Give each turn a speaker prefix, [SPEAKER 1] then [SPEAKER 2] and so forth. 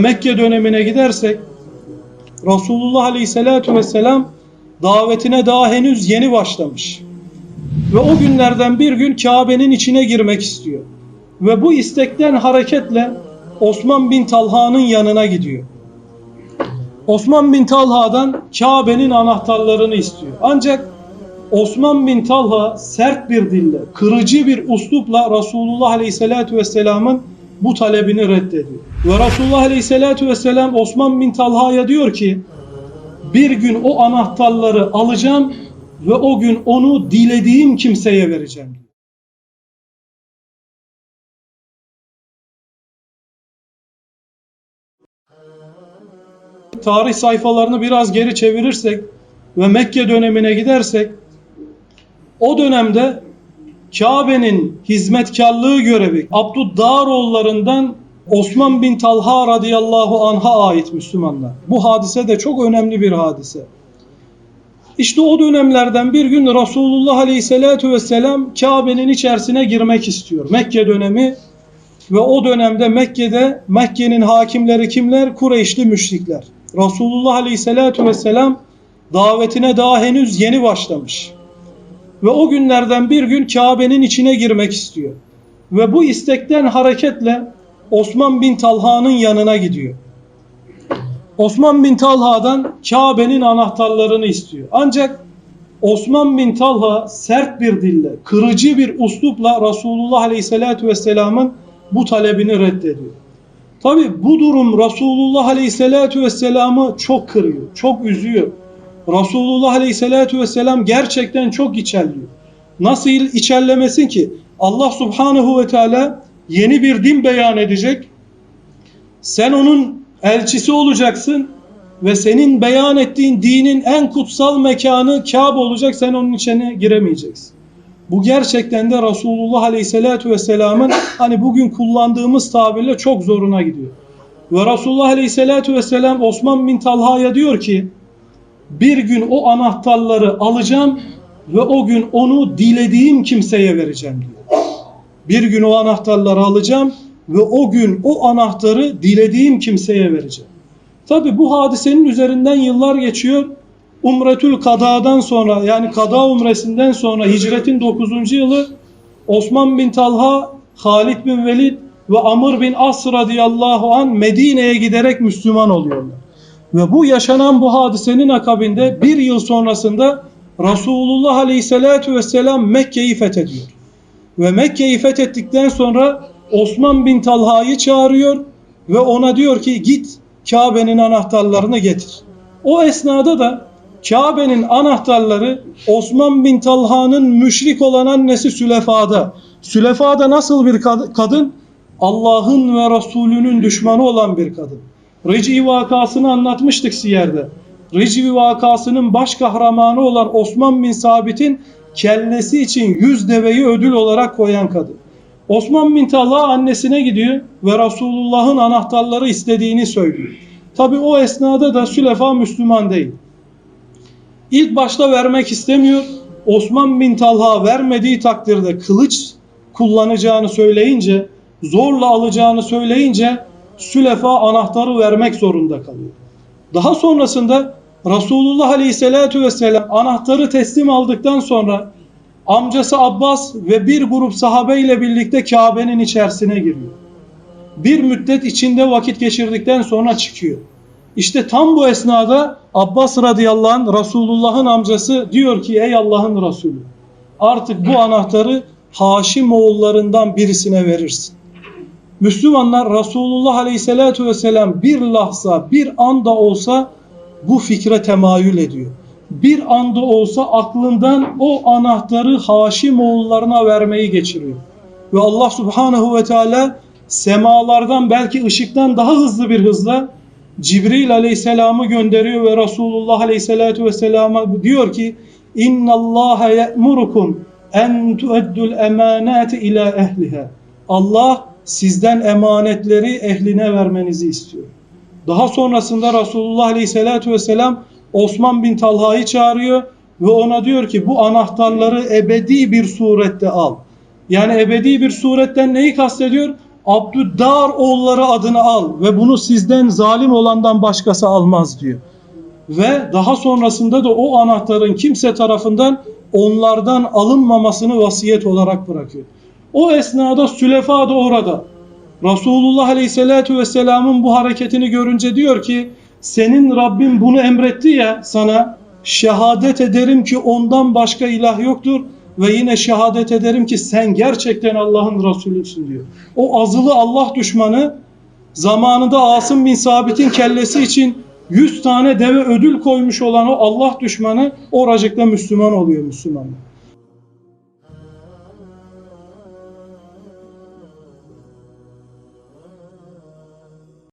[SPEAKER 1] Mekke dönemine gidersek Resulullah Aleyhisselatü Vesselam davetine daha henüz yeni başlamış. Ve o günlerden bir gün Kabe'nin içine girmek istiyor. Ve bu istekten hareketle Osman bin Talha'nın yanına gidiyor. Osman bin Talha'dan Kabe'nin anahtarlarını istiyor. Ancak Osman bin Talha sert bir dille, kırıcı bir uslupla Resulullah Aleyhisselatü Vesselam'ın bu talebini reddediyor. Ve Resulullah Aleyhisselatü Vesselam Osman bin Talha'ya diyor ki bir gün o anahtarları alacağım ve o gün onu dilediğim kimseye vereceğim. Tarih sayfalarını biraz geri çevirirsek ve Mekke dönemine gidersek o dönemde Kabe'nin hizmetkarlığı görevi Abdüddaroğullarından Osman bin Talha radıyallahu anh'a ait Müslümanlar. Bu hadise de çok önemli bir hadise. İşte o dönemlerden bir gün Resulullah aleyhissalatu vesselam Kabe'nin içerisine girmek istiyor. Mekke dönemi ve o dönemde Mekke'de Mekke'nin hakimleri kimler? Kureyşli müşrikler. Resulullah aleyhissalatu vesselam davetine daha henüz yeni başlamış. Ve o günlerden bir gün Kabe'nin içine girmek istiyor. Ve bu istekten hareketle Osman bin Talha'nın yanına gidiyor. Osman bin Talha'dan Kabe'nin anahtarlarını istiyor. Ancak Osman bin Talha sert bir dille, kırıcı bir uslupla Resulullah Aleyhisselatü Vesselam'ın bu talebini reddediyor. Tabi bu durum Resulullah Aleyhisselatü Vesselam'ı çok kırıyor, çok üzüyor. Resulullah Aleyhisselatü Vesselam gerçekten çok içerliyor. Nasıl içerlemesin ki? Allah Subhanahu ve Teala yeni bir din beyan edecek. Sen onun elçisi olacaksın ve senin beyan ettiğin dinin en kutsal mekanı Kabe olacak. Sen onun içine giremeyeceksin. Bu gerçekten de Resulullah Aleyhisselatü Vesselam'ın hani bugün kullandığımız tabirle çok zoruna gidiyor. Ve Resulullah Aleyhisselatü Vesselam Osman bin Talha'ya diyor ki bir gün o anahtarları alacağım ve o gün onu dilediğim kimseye vereceğim diyor. Bir gün o anahtarları alacağım ve o gün o anahtarı dilediğim kimseye vereceğim. Tabi bu hadisenin üzerinden yıllar geçiyor. Umretül Kada'dan sonra yani Kada umresinden sonra hicretin 9. yılı Osman bin Talha, Halid bin Velid ve Amr bin As radıyallahu an Medine'ye giderek Müslüman oluyorlar. Ve bu yaşanan bu hadisenin akabinde bir yıl sonrasında Resulullah Aleyhisselatü Vesselam Mekke'yi fethediyor. Ve Mekke'yi fethettikten sonra Osman bin Talha'yı çağırıyor ve ona diyor ki git Kabe'nin anahtarlarını getir. O esnada da Kabe'nin anahtarları Osman bin Talha'nın müşrik olan annesi Sülefa'da. Sülefa'da nasıl bir kadın? Allah'ın ve Resulünün düşmanı olan bir kadın. Ric'i vakasını anlatmıştık Siyer'de. Ric'i vakasının baş kahramanı olan Osman bin Sabit'in kellesi için yüz deveyi ödül olarak koyan kadın. Osman bin Talha annesine gidiyor ve Resulullah'ın anahtarları istediğini söylüyor. Tabi o esnada da Sülefa Müslüman değil. İlk başta vermek istemiyor. Osman bin Talha vermediği takdirde kılıç kullanacağını söyleyince, zorla alacağını söyleyince Sülefa anahtarı vermek zorunda kalıyor. Daha sonrasında Resulullah Aleyhisselatü Vesselam anahtarı teslim aldıktan sonra amcası Abbas ve bir grup sahabe ile birlikte Kabe'nin içerisine giriyor. Bir müddet içinde vakit geçirdikten sonra çıkıyor. İşte tam bu esnada Abbas radıyallahu anh Resulullah'ın amcası diyor ki ey Allah'ın Resulü artık bu anahtarı Haşim oğullarından birisine verirsin. Müslümanlar Resulullah aleyhissalatu vesselam bir lahza bir anda olsa bu fikre temayül ediyor. Bir anda olsa aklından o anahtarı Haşim oğullarına vermeyi geçiriyor. Ve Allah subhanahu ve teala semalardan belki ışıktan daha hızlı bir hızla Cibril aleyhisselamı gönderiyor ve Resulullah aleyhissalatu vesselama diyor ki İnna Allah ye'murukum en tu'eddul emanati ila ehliha. Allah sizden emanetleri ehline vermenizi istiyor. Daha sonrasında Resulullah Aleyhisselatü Vesselam Osman bin Talha'yı çağırıyor ve ona diyor ki bu anahtarları ebedi bir surette al. Yani ebedi bir suretten neyi kastediyor? Abdüddar oğulları adını al ve bunu sizden zalim olandan başkası almaz diyor. Ve daha sonrasında da o anahtarın kimse tarafından onlardan alınmamasını vasiyet olarak bırakıyor. O esnada Sülefa da orada. Resulullah Aleyhisselatü Vesselam'ın bu hareketini görünce diyor ki senin Rabbin bunu emretti ya sana şehadet ederim ki ondan başka ilah yoktur ve yine şehadet ederim ki sen gerçekten Allah'ın Resulüsün diyor. O azılı Allah düşmanı zamanında Asım bin Sabit'in kellesi için 100 tane deve ödül koymuş olan o Allah düşmanı oracıkta Müslüman oluyor Müslüman.